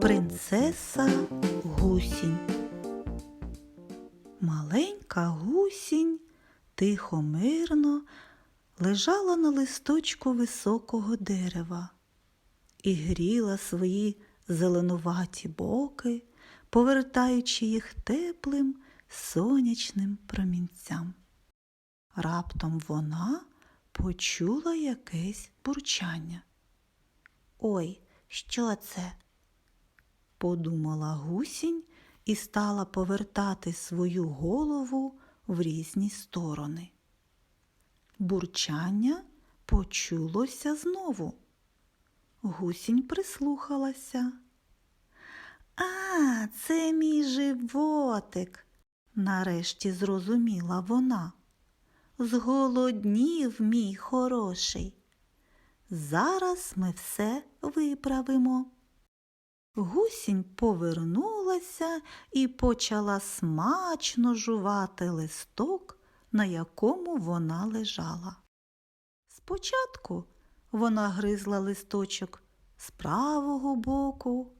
Принцеса гусінь. Маленька гусінь тихо мирно лежала на листочку високого дерева і гріла свої зеленуваті боки, повертаючи їх теплим сонячним промінцям. Раптом вона почула якесь бурчання. Ой, що це? подумала гусінь і стала повертати свою голову в різні сторони. Бурчання почулося знову. Гусінь прислухалася. А, це мій животик, нарешті зрозуміла вона. Зголоднів мій хороший. Зараз ми все виправимо. Гусінь повернулася і почала смачно жувати листок, на якому вона лежала. Спочатку вона гризла листочок з правого боку,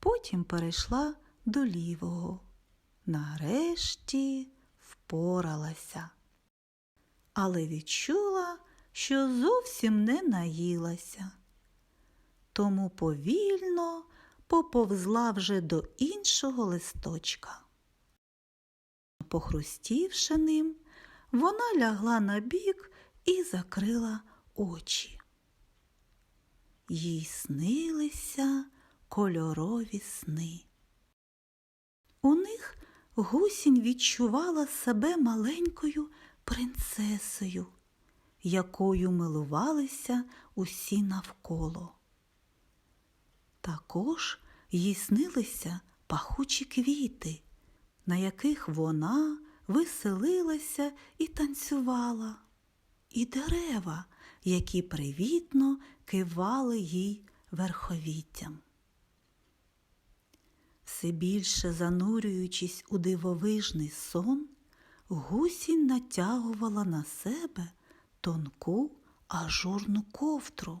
потім перейшла до лівого. Нарешті впоралася. Але відчула, що зовсім не наїлася. Тому повільно поповзла вже до іншого листочка. Похрустівши ним, вона лягла на бік і закрила очі. Їй снилися кольорові сни. У них гусінь відчувала себе маленькою принцесою, якою милувалися усі навколо. Також їй снилися пахучі квіти, на яких вона веселилася і танцювала, і дерева, які привітно кивали їй верховіттям. Все більше занурюючись у дивовижний сон, гусінь натягувала на себе тонку ажурну ковдру,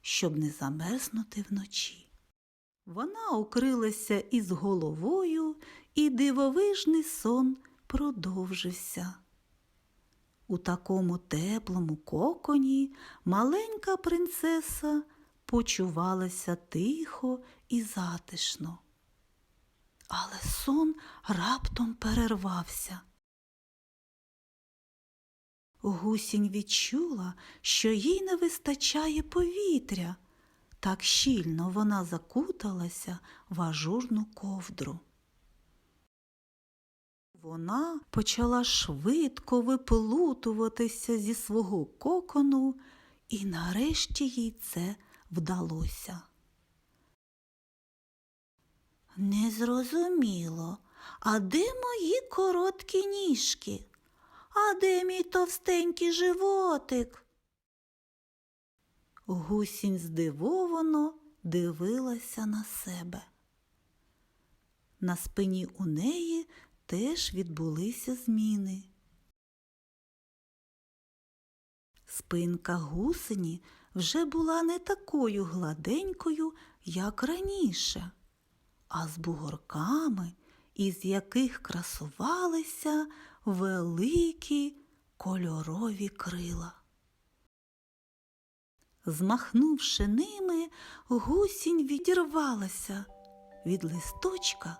щоб не замерзнути вночі. Вона укрилася із головою, і дивовижний сон продовжився. У такому теплому коконі маленька принцеса почувалася тихо і затишно. Але сон раптом перервався. Гусінь відчула, що їй не вистачає повітря. Так щільно вона закуталася в ажурну ковдру. Вона почала швидко виплутуватися зі свого кокону, і нарешті їй це вдалося. Незрозуміло, а де мої короткі ніжки? А де мій товстенький животик? Гусінь здивовано дивилася на себе. На спині у неї теж відбулися зміни. Спинка гусені вже була не такою гладенькою, як раніше, а з бугорками, із яких красувалися великі кольорові крила. Змахнувши ними, гусінь відірвалася від листочка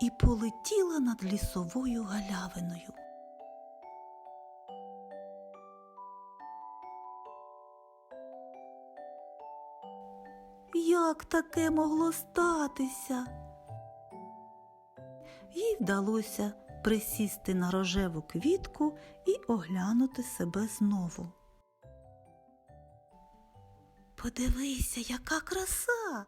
і полетіла над лісовою галявиною. Як таке могло статися? Їй вдалося присісти на рожеву квітку і оглянути себе знову. Подивися, яка краса.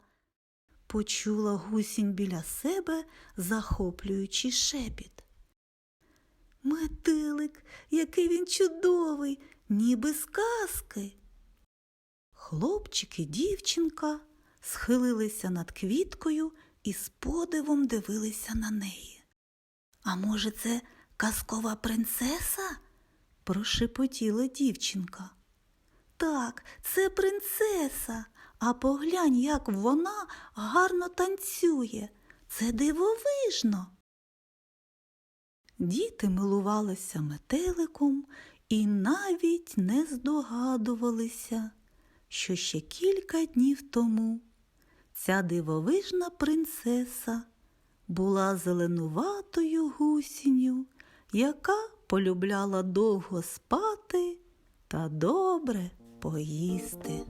Почула гусінь біля себе, захоплюючи шепіт. Метелик, який він чудовий, ніби з казки. Хлопчик і дівчинка схилилися над квіткою і з подивом дивилися на неї. А може, це казкова принцеса? прошепотіла дівчинка. Так, це принцеса. А поглянь, як вона гарно танцює. Це дивовижно. Діти милувалися метеликом і навіть не здогадувалися, що ще кілька днів тому ця дивовижна принцеса була зеленуватою гусінню, яка полюбляла довго спати та добре поїсти.